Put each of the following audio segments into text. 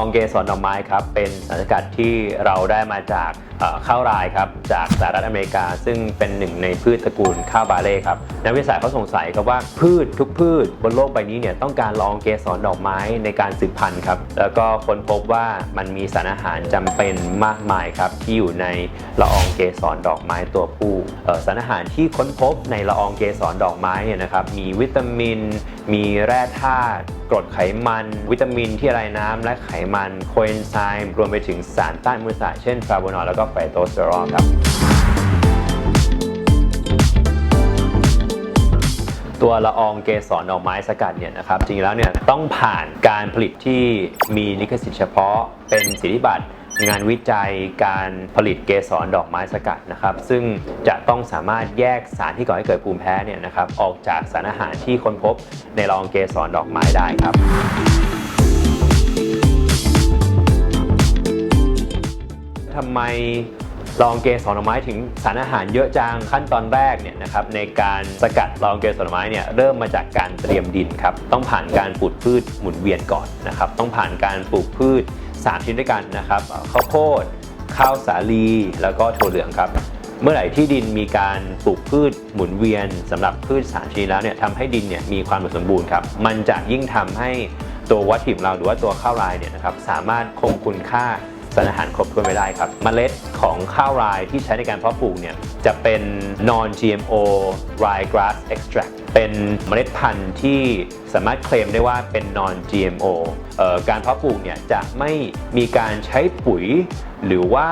องเกสรดอกไม้ครับ เป็นสารสกัดที่เราได้มาจาก ข้าวรายครับจากสหรัฐอเมริกา ซึ่งเป็นหนึ่งในพืชตระกูลข้าวบาเล่ครับนักวิทยาศาสตร์เขาสงสัยครับว่าพืชทุกพืชบนโลกใบนี้เนี่ยต้องการละองเกสรดอกไม้ในการสืบพันธุ์ครับแล้วก็ค้นพบว่ามันมีสารอาหารจำเป็นมากมายครับที่อยู่ในละอองเกสรดอกไม้ตัวผู้สารอาหารที่ค้นพบในละอองเกสรดอกไม้เนี่ยนะครับมีวิตามิน มีแร่ธาตุกรดไขมัน วิตามินที่ละลายน้ำและไขมันโคเอนไซม์รวมไปถึงสารต้านอนุมูลอิสระเช่นฟลาโวนอยด์แล้วก็ไฟโตสเตอรอลครับ ตัวละอองเกสรดอกไม้สกัดเนี่ยนะครับ จริงๆแล้วเนี่ยต้องผ่านการผลิตที่มีลิขสิทธิ์เฉพาะเป็นสิทธิบัตรงานวิจัยการผลิตเกสรดอกไม้สกัดนะครับ ซึ่งจะต้องสามารถแยกสารที่ก่อให้เกิดภูมิแพ้เนี่ยนะครับออกจากสารอาหารที่ค้นพบในละอองเกสรดอกไม้ได้ครับ ทำไมลองเกสรดอกไม้ถึงสารอาหารเยอะจังขั้นตอนแรกเนี่ยนะครับในการสกัดลองเกสรดอกไม้เนี่ยเริ่มมาจากการเตรียมดินครับต้องผ่านการปลูกพืชหมุนเวียนก่อนนะครับต้องผ่านการปลูกพืช 3 ชนิดด้วยกันนะครับข้าวโพดข้าวสาลีแล้วก็ถั่วเหลืองครับเมื่อไหร่ที่ดินมีการปลูกพืชหมุนเวียนสำหรับพืชสารชนิดแล้วเนี่ยทำให้ดินเนี่ยมีความสมบูรณ์ครับมันจะยิ่งทำให้ตัววัตถุดิบเราหรือว่าตัวข้าวรายเนี่ยนะครับสามารถคงคุณค่า สารอาหารครบถ้วนไม่ได้ครับเมล็ดของข้าวรายที่ใช้ในการเพาะปลูกเนี่ยจะเป็น non GMO ryegrass extract เป็นเมล็ดพันธุ์ที่สามารถเคลมได้ว่าเป็น non GMO การเพาะปลูกเนี่ยจะไม่มีการใช้ปุ๋ย หรือว่า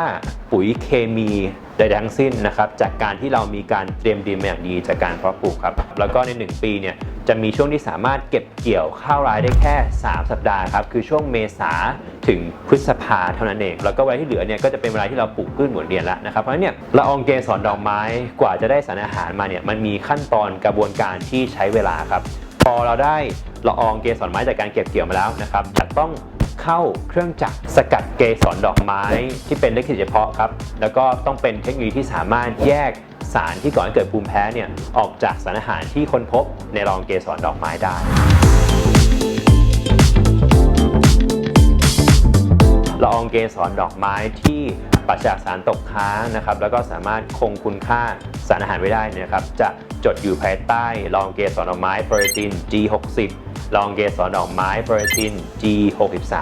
ปุ๋ยเคมีใดทั้งสิ้นนะครับจากการที่เรามีการเตรียมดินมาอย่างดีจากการเพาะปลูกครับแล้วก็ใน 1 ปีเนี่ย จะมีช่วงที่สามารถเก็บเกี่ยวข้าวรายได้แค่ 3 สัปดาห์ครับ คือช่วงเมษาถึงพฤษภาเท่านั้นเอง แล้วก็เวลาที่เหลือเนี่ยก็จะเป็นเวลาที่เราปลูกพืชหมุนเวียนแล้วนะครับ เพราะฉะนั้นเนี่ยละอองเกสรดอกไม้กว่าจะได้สารอาหารมาเนี่ยมันมีขั้นตอนกระบวนการที่ใช้เวลาครับ พอเราได้ละอองเกสรไม้จากการเก็บเกี่ยวมาแล้วนะครับจะต้องเข้าเครื่องจักรสกัดเกสรดอกไม้ที่เป็นเลขสิเฉพาะครับ แล้วก็ต้องเป็นเทคโนโลยีที่สามารถแยก สารที่ก่อให้เกิดภูมิแพ้เนี่ยออกจากสารอาหารที่ค้นพบในลองเกสรดอกไม้ได้ ละอองเกสรดอกไม้ที่ปราศจากสารตกค้างนะครับแล้วก็สามารถคงคุณค่าสารอาหารไว้ได้นะครับจะจดอยู่ภายใต้ลอองเกสรดอกไม้โปรตีน G60 ลองเกสรดอกไม้โปรตีน G63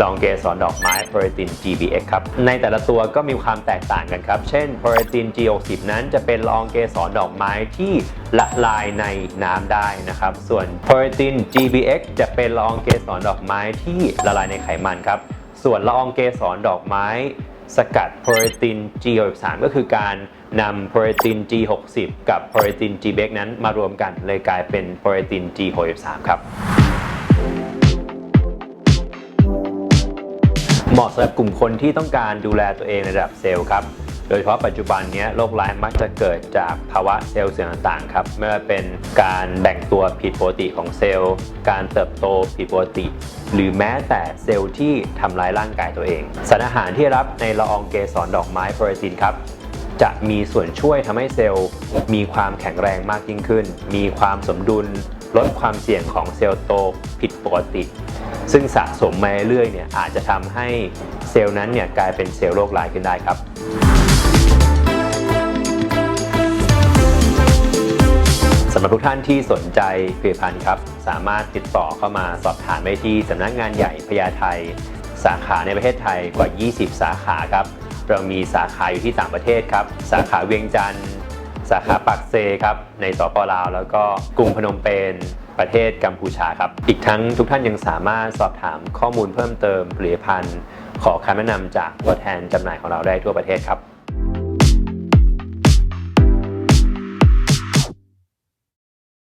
ลอองเกสรดอกไม้โปรตีน GBX ครับ ในแต่ละตัวก็มีความแตกต่างกันครับ เช่นโปรตีน G60 นั้นจะเป็นลองเกสรดอกไม้ที่ละลายในน้ำได้นะครับ ส่วนโปรตีน GBX จะเป็นลอองเกสรดอกไม้ที่ละลายในไขมันครับ ส่วนละอองเกสรดอกไม้ สกัดโปรตีน G63 ก็คือการนำโปรตีน G60 กับโปรตีน GBX นั้นมารวมกันเลยกลายเป็นโปรตีน G63 ครับเหมาะสำหรับกลุ่มคนที่ต้องการดูแลตัวเองในระดับเซลล์ครับ โดยเฉพาะปัจจุบันนี้โรคร้ายมักจะเกิดจากภาวะเซลล์เสื่อมต่างๆครับไม่ว่าเป็นการแบ่งตัวผิดปกติของเซลล์ การเติบโตผิดปกติ หรือแม้แต่เซลล์ที่ทำลายร่างกายตัวเอง สารอาหารที่รับในละอองเกสรดอกไม้โปรตีนครับจะมีส่วนช่วยทำให้เซลล์ มีความแข็งแรงมากยิ่งขึ้น มีความสมดุลลดความเสี่ยงของเซลล์โตผิดปกติ ซึ่งสะสมมาเรื่อยเนี่ยอาจจะทำให้เซลล์นั้นเนี่ยกลายเป็นเซลล์โรคร้ายขึ้นได้ครับ สำหรับทุกท่านที่สนใจผลิตภัณฑ์ครับ สามารถติดต่อเข้ามาสอบถามได้ที่สำนักงานใหญ่พญาไทสาขาในประเทศไทยกว่า 20 สาขาครับ เรามีสาขาอยู่ที่ต่างประเทศครับ สาขาเวียงจันทร์ สาขาปักเซครับ ในสปลาว แล้วก็กรุงพนมเปญ ประเทศกัมพูชาครับ อีกทั้งทุกท่านยังสามารถสอบถามข้อมูลเพิ่มเติมผลิตภัณฑ์ ขอคำแนะนำจากตัวแทนจำหน่ายของเราได้ทั่วประเทศครับ